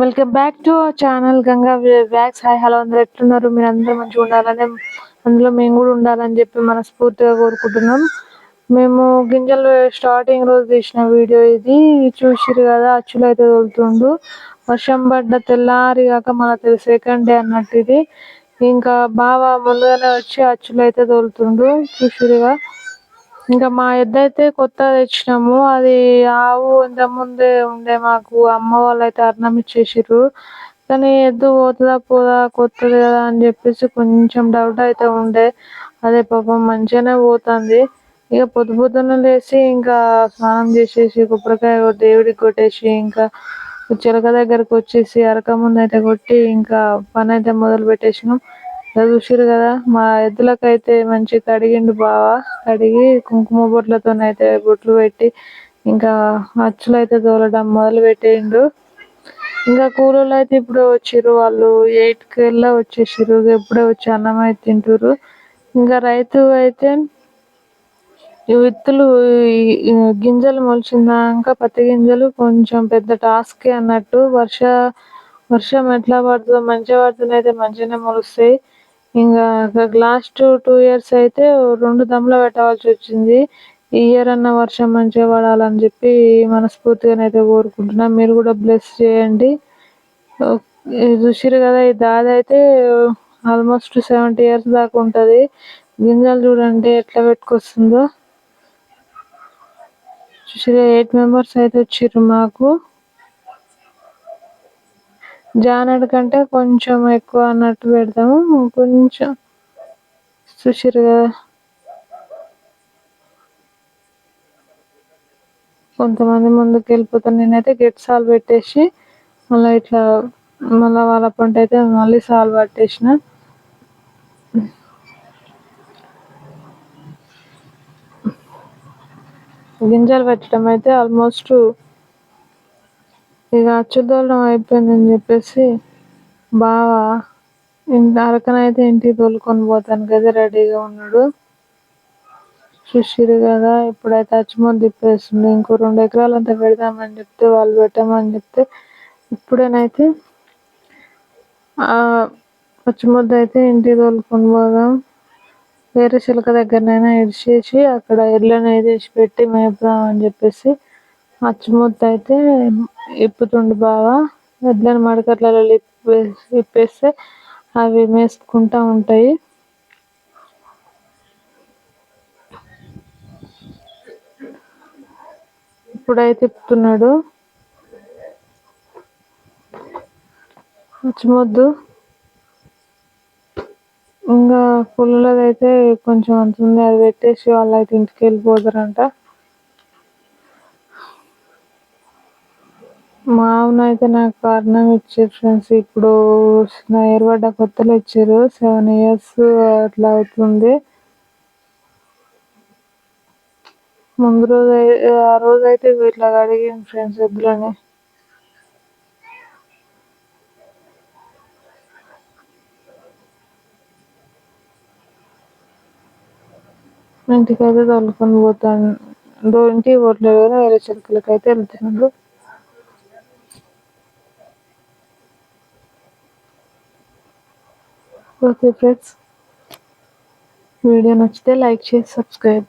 Welcome back to channel. Ganga bags hi hello. అందరూ ఎట్లున్నారు? మీరు అందరూ మంచిగా ఉండాలని అందులో మేము కూడా ఉండాలని చెప్పి మనస్ఫూర్తిగా కోరుకుంటున్నాం. మేము గింజలు స్టార్టింగ్ రోజు తీసిన వీడియో ఇది. చూసిరు కదా అచ్చులు అయితే తోలుతుండు. వర్షం పడ్డ తెల్లారి కాక మన సెకండ్ డే అన్నట్టు ఇది. ఇంకా బాగా ముందుగానే వచ్చి అచ్చులు అయితే తోలుతుండు. చూసిరుగా ఇంకా మా ఎద్దు అయితే కొత్త తెచ్చినాము. అది ఆవు ఇంత ముందే ఉండే మాకు. అమ్మ వాళ్ళు అయితే అన్నం ఇచ్చేసారు కానీ ఎద్దు పోతుందా పోదా కొత్తది కదా అని చెప్పేసి కొంచెం డౌట్ అయితే ఉండే. అదే పాపం మంచిగానే పోతుంది. ఇక పొద్దు పొద్దున్న లేచి ఇంకా స్నానం చేసేసి కొబ్బరికాయ దేవుడికి కొట్టేసి ఇంకా చిలక దగ్గరకు వచ్చేసి అరక ముందు అయితే కొట్టి ఇంకా పని అయితే మొదలు పెట్టేసినాం చూసిర్రు కదా? మా ఎద్దులకైతే మంచి కడిగిండు బావ. కడిగి కుంకుమ బొట్లతో అయితే బొట్లు పెట్టి ఇంకా అచ్చులు అయితే తోలడం మొదలు పెట్టిండు ఇంకా కూలోళ్ళు అయితే ఇప్పుడు వచ్చిర్రు వాళ్ళు. ఎయిట్ కల్లా వచ్చేసారు ఎప్పుడే వచ్చి అన్నం అయితే తింటారు ఇంకా రైతు అయితే ఈ విత్తులు గింజలు మొలిచినాక పత్తి గింజలు కొంచెం పెద్ద టాస్క్ అన్నట్టు వర్ష వర్షం ఎట్లా పడుతుందో మంచిగా పడుతుందైతే అయితే మంచిగానే మొలుస్తాయి. ఇంకా లాస్ట్ టూ ఇయర్స్ అయితే రెండు దమ్ములు పెట్టవలసి వచ్చింది. ఈ ఇయర్ అన్న వర్షం మంచిగా పడాలని చెప్పి మనస్ఫూర్తిగా అయితే కోరుకుంటున్నా. మీరు కూడా బ్లెస్ చేయండి. చూసిరు కదా ఈ దాది అయితే ఆల్మోస్ట్ సెవెంటీ ఇయర్స్ దాకా ఉంటుంది. గింజలు చూడండి ఎట్లా పెట్టుకొస్తుందో. చూసిరు ఎయిట్ మెంబర్స్ అయితే వచ్చిర్రు మాకు. జానెడ్ కంటే కొంచెం ఎక్కువ అన్నట్టు పెడతాము. కొంచెం చూసారు కదా కొంతమంది ముందుకు వెళ్ళిపోతాను నేనైతే గెట్ సాల్ పెట్టేసి మళ్ళీ ఇట్లా మళ్ళీ వాళ్ళ పంట అయితే మళ్ళీ సాల్ పట్టేసిన. గింజలు పెట్టడం అయితే ఆల్మోస్ట్ ఇక అచ్చుదోళం అయిపోయిందని చెప్పేసి బాగా అరకనైతే ఇంటికి తోలుకొని పోతాను కదా రెడీగా ఉన్నాడు. చూసిరు కదా ఇప్పుడైతే అచ్చుమంది తిప్పేస్తుంది. ఇంకో రెండు ఎకరాలు అంతా పెడదామని చెప్తే వాళ్ళు పెట్టామని చెప్తే ఇప్పుడేనైతే పచ్చిమొద్ద అయితే ఇంటికి తోలుకొని పోదాం. వేరే చిలక దగ్గరనైనా ఇడిచేసి అక్కడ ఎడ్లను వేసి పెట్టి మేపుదాం అని చెప్పేసి అచ్చుముద్ద అయితే ఇప్పుతుండు బాగా ఎడ్లను మడకట్లలో ఇప్పేస్తే అవి మేసుకుంటా ఉంటాయి. ఇప్పుడైతే తిప్పుతున్నాడు అచ్చుమొద్దు. ఇంకా పుల్లలది అయితే కొంచెం అంత ఉంది. అది పెట్టేసి వాళ్ళు అయితే ఇంటికి వెళ్ళిపోతారంట. మా అయితే నాకు కారణం ఇచ్చారు ఫ్రెండ్స్. ఇప్పుడు నా ఏర్పడ్డ కొత్తలో ఇచ్చారు. సెవెన్ ఇయర్స్ అట్లా అవుతుంది. ముందు రోజు ఆ రోజు అయితే ఇట్లా అడిగాను ఫ్రెండ్స్ ఎద్దులని ఇంటికి అయితే తోలుకొని పోతాను. ఇంటికి పోవట్లేదు కానీ వేరే చిలుకలకి వెళ్తున్నాడు. ఓకే ఫ్రెండ్స్ వీడియో నచ్చితే లైక్ చేసి సబ్స్క్రైబ్